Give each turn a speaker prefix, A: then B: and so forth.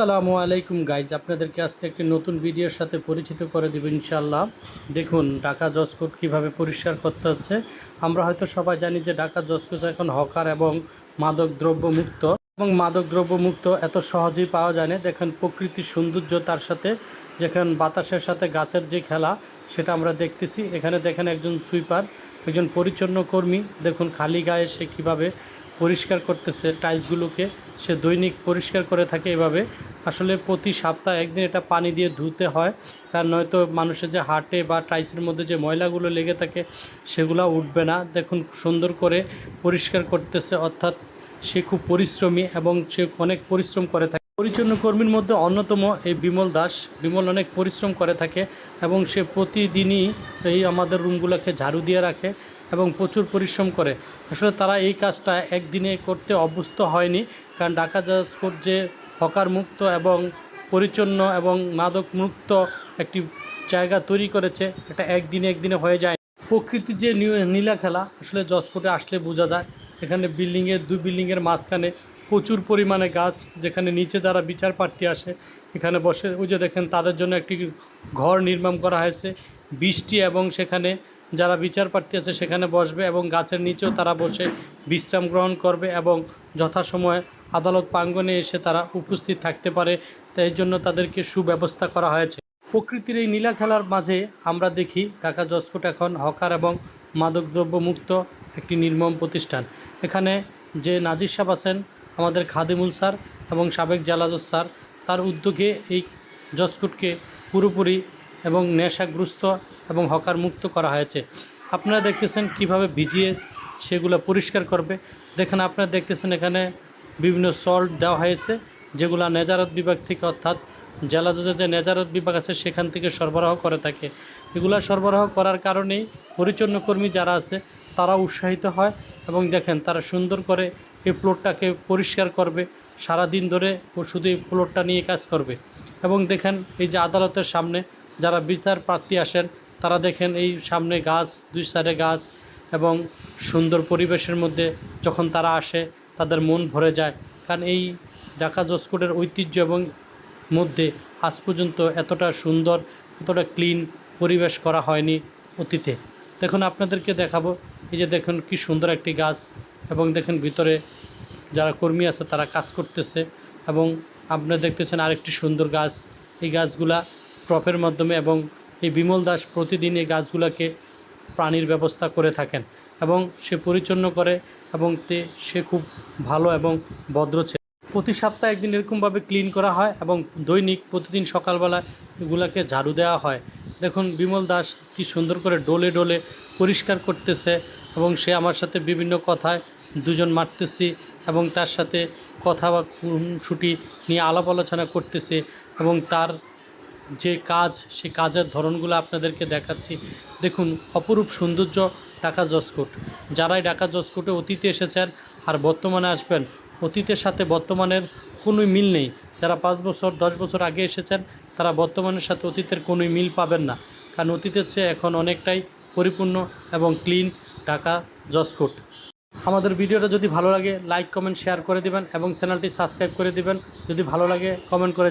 A: আসসালামু আলাইকুম গাইজ আপনাদেরকে আজকে একটি নতুন ভিডিওর সাথে পরিচিত করে দেব ইনশাল্লাহ দেখুন, ঢাকা জজকোট কীভাবে পরিষ্কার করতে হচ্ছে। আমরা হয়তো সবাই জানি যে ঢাকা জজকোট এখন হকার এবং মাদক দ্রব্য মুক্ত এবং মাদক দ্রব্য মুক্ত এত সহজেই পাওয়া যায় না। দেখেন, প্রকৃতির সৌন্দর্য তার সাথে যেখানে বাতাসের সাথে গাছের যে খেলা, সেটা আমরা দেখতেছি। এখানে দেখেন একজন সুইপার একজন পরিচ্ছন্ন কর্মী। দেখুন, খালি গায়ে সে কীভাবে পরিষ্কার করতেছে টাইলসগুলোকে সে দৈনিক পরিষ্কার করে থাকে এভাবে। আসলে প্রতি সপ্তাহে একদিন এটা পানি দিয়ে ধুতে হয়, কারণ নয়তো মানুষের যে হাটে বা টাইসের মধ্যে যে ময়লাগুলো লেগে থাকে সেগুলো উঠবে না। দেখুন সুন্দর করে পরিষ্কার করতেছে, অর্থাৎ সে খুব পরিশ্রমী এবং সে অনেক পরিশ্রম করে থাকে। পরিচ্ছন্ন কর্মীর মধ্যে অন্যতম এই বিমল দাস। বিমল অনেক পরিশ্রম করে থাকে এবং সে প্রতিদিনই এই আমাদের রুমগুলোকে ঝাড়ু দিয়ে রাখে এবং প্রচুর পরিশ্রম করে। আসলে তারা এই কাজটা একদিনে করতে অভ্যস্ত হয়নি, কারণ ঢাকা জাজকোট যে হকার মুক্ত এবং পরিচ্ছন্ন এবং মাদক মুক্ত একটি জায়গা তৈরি করেছে। এটা একদিনে একদিনে হয়ে যায়। প্রকৃতির যে নীলা খেলা, আসলে জজকোটে আসলে বোঝা যায়। এখানে বিল্ডিংয়ের দুই বিল্ডিংয়ের মাঝখানে প্রচুর পরিমাণে গাছ, যেখানে নিচে যারা বিচার প্রার্থী আসে, এখানে বসে। ওই যে দেখেন, তাদের জন্য একটি ঘর নির্মাণ করা হয়েছে। বৃষ্টি এবং সেখানে যারা বিচার প্রার্থী আছে, সেখানে বসবে এবং গাছের নিচেও তারা বসে বিশ্রাম গ্রহণ করবে এবং যথাসময়ে আদালত প্রাঙ্গণে এসে তারা উপস্থিত থাকতে পারে। তাই জন্য তাদেরকে সুব্যবস্থা করা হয়েছে। প্রকৃতির এই নীলা খেলার মাঝে আমরা দেখি ঢাকা জজকোট এখন হকার এবং মাদকদ্রব্য মুক্ত একটি নির্মম প্রতিষ্ঠান। এখানে যে নাজির সাহেব আছেন, আমাদের খাদিমুল স্যার এবং সাবেক জালাজত স্যার, তার উদ্যোগে এই জজকোটকে পুরোপুরি এবং নেশাগ্রস্ত এবং হকার মুক্ত করা হয়েছে। আপনারা দেখতেছেন কীভাবে ভিজিয়ে সেগুলো পরিষ্কার করবে। দেখেন, আপনারা দেখতেছেন এখানে বিভিন্ন সল্ট দেওয়া হয়েছে, যেগুলো নেজারত বিভাগ থেকে অর্থাৎ জেলা যে নেজারত বিভাগ আছে সেখান থেকে সরবরাহ করে থাকে। এগুলা সরবরাহ করার কারণেই পরিচ্ছন্ন কর্মী যারা আছে, তারা উৎসাহিত হয় এবং দেখেন তারা সুন্দর করে এই প্লটটাকে পরিষ্কার করবে সারা দিন ধরে ও শুধু এই প্লটটা নিয়ে কাজ করবে। এবং দেখেন এই যে আদালতের সামনে যারা বিচার প্রার্থী আসেন, তারা দেখেন এই সামনে গাছ, দুই সাইডে গাছ এবং সুন্দর পরিবেশের মধ্যে যখন তারা আসে তাদের মন ভরে যায়। কারণ এই ঢাকা জসকোটের ঐতিহ্য এবং মধ্যে আজ পর্যন্ত এতটা সুন্দর, এতটা ক্লিন পরিবেশ করা হয়নি অতীতে। দেখুন, আপনাদেরকে দেখাবো। এই যে দেখুন, কি সুন্দর একটি গাছ এবং দেখেন, ভিতরে যারা কর্মী আছে, তারা কাজ করতেছে এবং আপনারা দেখতেছেন আরেকটি সুন্দর গাছ। এই গাছগুলা টপের মাধ্যমে এবং এই বিমল দাস প্রতিদিন এই গাছগুলোকে প্রাণীর ব্যবস্থা করে থাকেন এবং সে পরিচ্ছন্ন করে এবং তে সে খুব ভালো এবং ভদ্র ছেলে প্রতি সপ্তাহে একদিন এরকমভাবে ক্লিন করা হয় এবং দৈনিক প্রতিদিন সকালবেলা এগুলাকে ঝাড়ু দেওয়া হয়। দেখুন, বিমল দাস কি সুন্দর করে ডোলে ডোলে পরিষ্কার করতেছে এবং সে আমার সাথে বিভিন্ন কথায় দুজন মারতেছি এবং তার সাথে কথা বা ছুটি নিয়ে আলাপ আলোচনা করতেছে এবং তার যে কাজ, সে কাজের ধরনগুলো আপনাদেরকে দেখাচ্ছি। দেখুন, অপরূপ সৌন্দর্য ঢাকা জসকোট যারাই ঢাকা জসকোটে অতীতে এসেছেন আর বর্তমানে আসবেন, অতীতের সাথে বর্তমানের কোনোই মিল নেই। যারা পাঁচ বছর, দশ বছর আগে এসেছেন, তারা বর্তমানের সাথে অতীতের কোনোই মিল পাবেন না। কারণ অতীতের চেয়ে এখন অনেকটাই পরিপূর্ণ এবং ক্লিন ঢাকা জসকোট আমাদের ভিডিওটা যদি ভালো লাগে, লাইক, কমেন্ট, শেয়ার করে দিবেন এবং চ্যানেলটি সাবস্ক্রাইব করে দিবেন। যদি ভালো লাগে, কমেন্ট করে